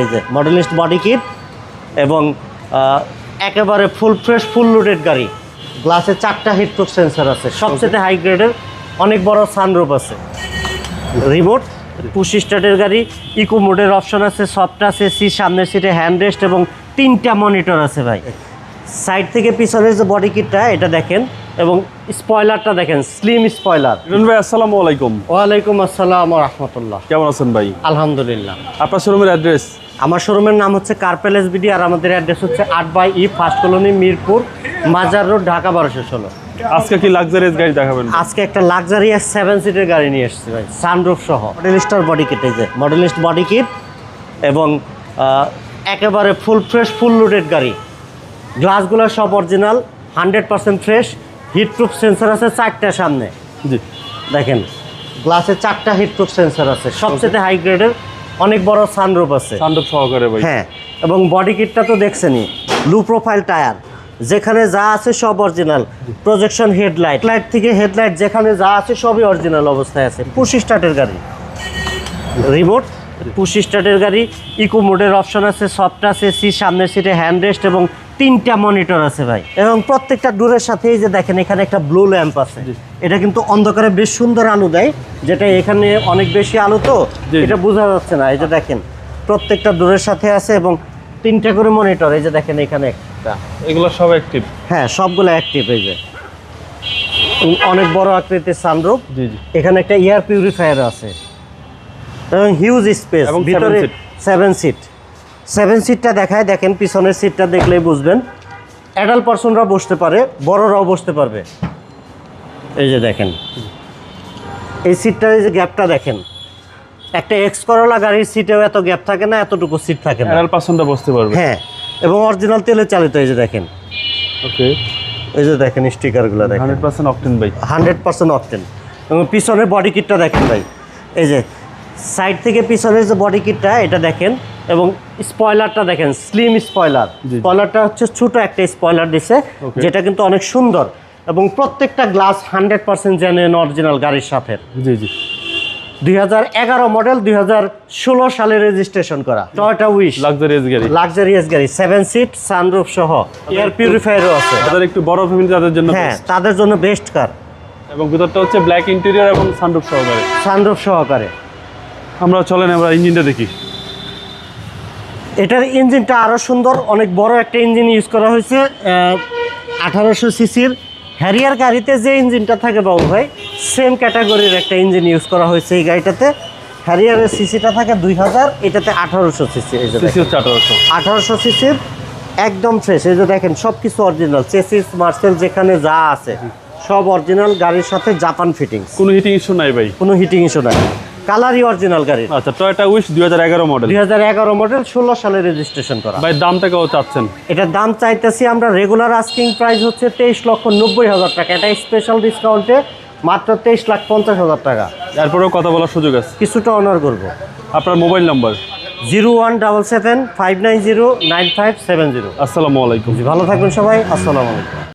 এই যে মডেলিস্ট body kit এবং একেবারে ফুল ফ্রেশ ফুল লোডেড গাড়ি। গ্লাসে চারটা হিটপ্রুফ সেন্সার আছে। সবচেয়ে হাই গ্রেডের অনেক বড় সানরুফ আছে। রিমোট পুশ স্টার্টের গাড়ি ইকো মোডের অপশন আছে সফট আছে সি সামনের সিটে হ্যান্ড রেস্ট এবং তিনটা মনিটর আছে ভাই। সাইড থেকে পিছনের যে বডি কিটটা এটা দেখেন এবং স্পয়লারটা দেখেন স্লিম স্পয়লার রিন ভাই আসসালামু আলাইকুম। ওয়ালাইকুম আসসালাম রহমতুল্লাহ। কেমন আছেন ভাই? আলহামদুলিল্লাহ। আপনার শোরুমের অ্যাড্রেস আমার শোরুমের নাম হচ্ছে কার্পেল এসবিডি আর আমাদের অ্যাড্রেস হচ্ছে আট by E first colony Mirpur Mazar road Dhaka বারোশো ষোলো। আজকে কি লাক্সারিয়াস গাড়ি দেখাবেন? আজকে একটা লাক্সারিয়াস সেভেন সিটের গাড়ি নিয়ে এসেছি ভাই সানরুফ সহ। মডেলিস্টার বডি কিট এই যে। মডেলিস্ট বডি কিট এবং একেবারে ফুল ফ্রেশ ফুল লোডেড গাড়ি। গ্লাসগুলো সব original hundred percent fresh heatproof sensor আছে চারটা সামনে। জি। দেখেন গ্লাসে চারটা হিটপ্রুফ সেন্সর আছে। সবচেয়ে হাই গ্রেডের অনেক বড় সানরুপ আছে। সানরুপ সহকারে ভাই। হ্যাঁ এবং বডি কিটটা তো দেখছেনই। লু প্রোফাইল টায়ার যেখানে যা আছে সব অরিজিনাল প্রজেকশন হেডলাইট লাইট থেকে হেডলাইট যেখানে যা আছে সবই অরিজিনাল অবস্থায় আছে। পুশ স্টার্টের গাড়ি। রিমোট পুশ স্টার্টের গাড়ি। ইকো মোডের অপশন আছে সফট আছে সি সামনের সিটে হ্যান্ড রেস্ট এবং তিনটা মনিটর আছে ভাই। এবং প্রত্যেকটা ডোরের সাথে এই যে দেখেন এখানে একটা ব্লু ল্যাম্প আছে। এটা কিন্তু অন্ধকারে বেশ সুন্দর আলো দেয় যেটা এখানে অনেক বেশি আলো তো। এটা বোঝা যাচ্ছে না। এই যে দেখেন প্রত্যেকটা ডোরের সাথে আছে এবং তিনটা করে মনিটর এই যে দেখেন এখানে একটা। এগুলো সব অ্যাক্টিভ হ্যাঁ সবগুলো অ্যাক্টিভ এই যে। অনেক বড় আকৃতির সানরুফ এখানে একটা এয়ার পিউরিফায়ার আছে। এবং হিউজ স্পেস ভিতরে। সেভেন সিট সেভেন সিটটা দেখায় দেখেন পিছনের সিটটা দেখলেই বুঝবেন। অ্যাডাল্ট পার্সনরা বসতে পারে বড়রাও বসতে পারবে। এই যে দেখেন। এই সিটটার এই যে গ্যাপটা দেখেন। একটা এক্স করলা গাড়ির সিটেও এত গ্যাপ থাকে না এতটুকু সিট থাকে না। অ্যাডাল পার্সনটা বসতে পারবে। হ্যাঁ এবং অরিজিনাল তেলে চালিত এই যে দেখেন। ওকে। এই যে দেখেন স্টিকারগুলো দেখেন। হান্ড্রেড পার্সেন্ট অকটেন ভাই। হান্ড্রেড পার্সেন্ট অপটেন এবং পিছনের বডি কিটটা দেখেন ভাই। এই যে সাইড থেকে পিছনের যে বডি কিটটা এটা দেখেন। এবং স্পয়লারটা দেখেন স্লিম স্পয়লার। স্পয়লারটা হচ্ছে ছোট একটা স্পয়লার দিছে যেটা কিন্তু অনেক সুন্দর এবং প্রত্যেকটা glass hundred percent genuine original গাড়ির সাথে। জি জি। দুই হাজার এগারো মডেল দুই হাজার ষোলো সালে রেজিস্ট্রেশন করা। টয়টা উইশ লাক্সারিয়াস গাড়ি। লাক্সারিয়াস গাড়ি সেভেন সিট সানরুফ সহ। এয়ার পিউরিফায়ারও আছে। তাদের একটু বড় ফ্যামিলি তাদের জন্য হ্যাঁ তাদের জন্য বেস্ট কার এবং ভিতরটা হচ্ছে ব্ল্যাক ইন্টেরিয়র এবং সানরুফ সহকারে। সানরুফ সহকারে। আমরা চলেন আমরা ইঞ্জিনটা দেখি। এটার ইঞ্জিনটা আরও সুন্দর অনেক বড় একটা ইঞ্জিন ইউজ করা হয়েছে আঠারোশো সিসির হ্যারিয়ার গাড়িতে যে ইঞ্জিনটা থাকে বাবু ভাই সেম ক্যাটাগরির একটা ইঞ্জিন ইউজ করা হয়েছে এই গাড়িটাতে। হ্যারিয়ারের সিসিটা থাকে দুই হাজার এটাতে আঠারোশো সিসি এই যে আঠারোশো। আঠারোশো সিসির একদম ফ্রেশ এই যে দেখেন সব কিছু অরিজিনাল চেসিস মার্সেল যেখানে যা আছে সব অরিজিনাল গাড়ির সাথে জাপান ফিটিংস কোনো হিটিং ইস্যু নাই ভাই। কোনো হিটিং ইস্যু নাই। কালারই অরিজিনাল গাড়ি আচ্ছা টয়টা উইশ দুই হাজার এগারো মডেল দুই হাজার এগারো মডেল ষোলো সালে রেজিস্ট্রেশন করা। ভাই দামটা কেউ চাচ্ছেন? এটার দাম চাইতেছি আমরা রেগুলার আস্কিং প্রাইস হচ্ছে তেইশ লক্ষ নব্বই হাজার টাকা। এটা স্পেশাল ডিসকাউন্টে মাত্র তেইশ লাখ পঞ্চাশ হাজার টাকা। এরপরেও কথা বলার সুযোগ আছে? কিছুটা অনার করব। আপনার mobile number zero one double seven five nine zero nine five seven zero. আসসালামু আলাইকুম। ভালো থাকবেন সবাই। আসসালামু আলাইকুম।